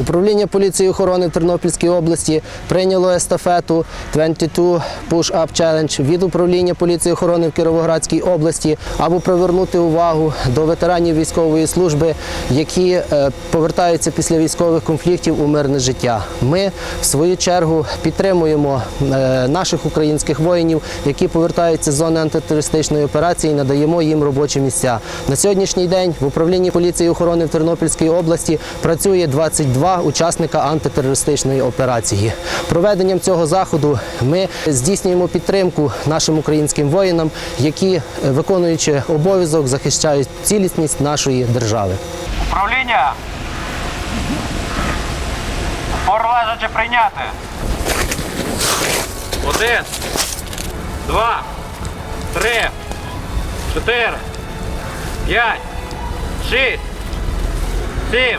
Управління поліції охорони в Тернопільській області прийняло естафету 22 Push-Up Challenge від управління поліції охорони в Кіровоградській області, аби привернути увагу до ветеранів військової служби, які е, повертаються після військових конфліктів у мирне життя. Ми в свою чергу підтримуємо е, наших українських воїнів, які повертаються з зони антитерористичної операції, і надаємо їм робочі місця. На сьогоднішній день в управлінні поліції охорони в Тернопільській області працює 22 учасника антитерористичної операції. Проведенням цього заходу ми здійснюємо підтримку нашим українським воїнам, які, е, виконуючи обов'язок, захищають цілісність нашої держави. Управління. Порлежачи прийняти. Один, два, три, чотири, п'ять, шість, сім,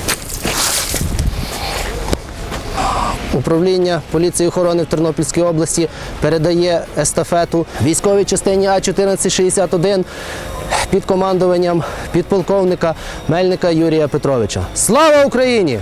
Управління поліції охорони в Тернопільській області передає естафету військовій частині А1461 під командуванням підполковника Мельника Юрія Петровича. Слава Україні!